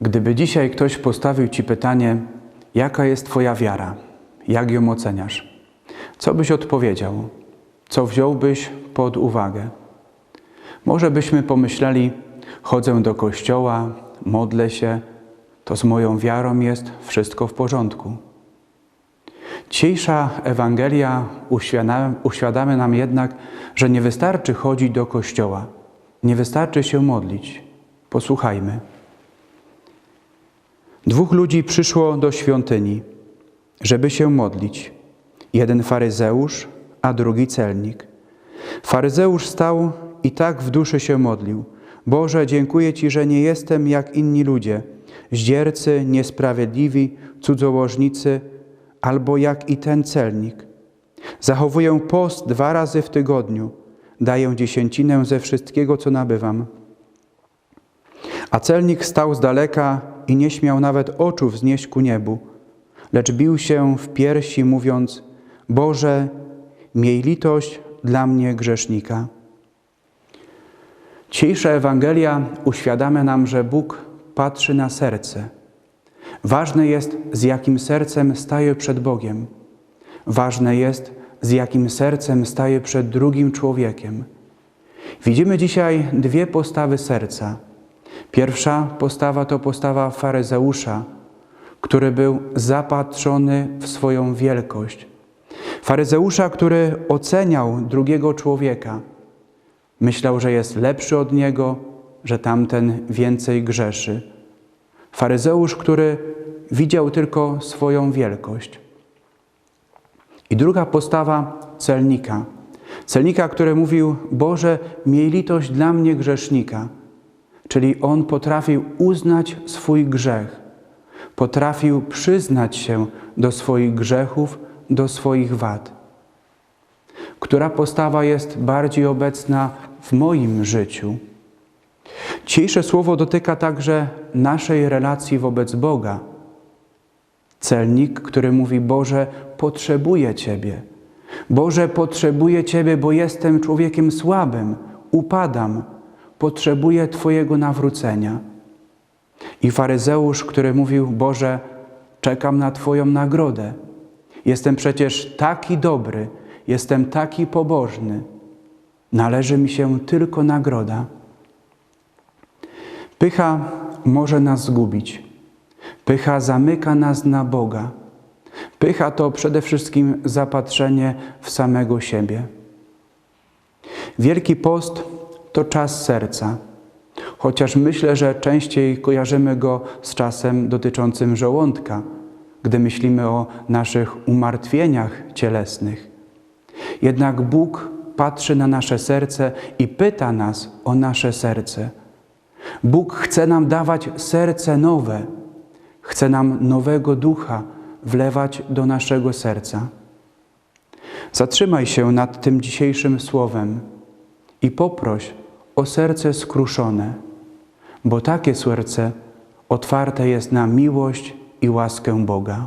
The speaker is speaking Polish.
Gdyby dzisiaj ktoś postawił Ci pytanie, jaka jest Twoja wiara, jak ją oceniasz, co byś odpowiedział, co wziąłbyś pod uwagę? Może byśmy pomyśleli, chodzę do kościoła, modlę się, to z moją wiarą jest wszystko w porządku. Dzisiejsza Ewangelia uświadamia, nam jednak, że nie wystarczy chodzić do kościoła, nie wystarczy się modlić. Posłuchajmy. Dwóch ludzi przyszło do świątyni, żeby się modlić. Jeden faryzeusz, a drugi celnik. Faryzeusz stał i tak w duszy się modlił. Boże, dziękuję Ci, że nie jestem jak inni ludzie, zdziercy, niesprawiedliwi, cudzołożnicy, albo jak i ten celnik. Zachowuję post dwa razy w tygodniu, daję dziesięcinę ze wszystkiego, co nabywam. A celnik stał z daleka i nie śmiał nawet oczu wznieść ku niebu, lecz bił się w piersi, mówiąc: Boże, miej litość dla mnie grzesznika. Dzisiejsza Ewangelia uświadamia nam, że Bóg patrzy na serce. Ważne jest, z jakim sercem staje przed Bogiem. Ważne jest, z jakim sercem staje przed drugim człowiekiem. Widzimy dzisiaj dwie postawy serca. Pierwsza postawa to postawa faryzeusza, który był zapatrzony w swoją wielkość. Faryzeusza, który oceniał drugiego człowieka. Myślał, że jest lepszy od niego, że tamten więcej grzeszy. Faryzeusz, który widział tylko swoją wielkość. I druga postawa celnika. Celnika, który mówił: Boże, miej litość dla mnie grzesznika. Czyli on potrafił uznać swój grzech, potrafił przyznać się do swoich grzechów, do swoich wad. Która postawa jest bardziej obecna w moim życiu? Dzisiejsze słowo dotyka także naszej relacji wobec Boga. Celnik, który mówi: Boże, potrzebuję Ciebie. Boże, potrzebuję Ciebie, bo jestem człowiekiem słabym, upadam, potrzebuję Twojego nawrócenia. I faryzeusz, który mówił: Boże, czekam na Twoją nagrodę. Jestem przecież taki dobry, jestem taki pobożny. Należy mi się tylko nagroda. Pycha może nas zgubić. Pycha zamyka nas na Boga. Pycha to przede wszystkim zapatrzenie w samego siebie. Wielki post to czas serca, chociaż myślę, że częściej kojarzymy go z czasem dotyczącym żołądka, gdy myślimy o naszych umartwieniach cielesnych. Jednak Bóg patrzy na nasze serce i pyta nas o nasze serce. Bóg chce nam dawać serce nowe, chce nam nowego ducha wlewać do naszego serca. Zatrzymaj się nad tym dzisiejszym słowem i poproś o serce skruszone, bo takie serce otwarte jest na miłość i łaskę Boga.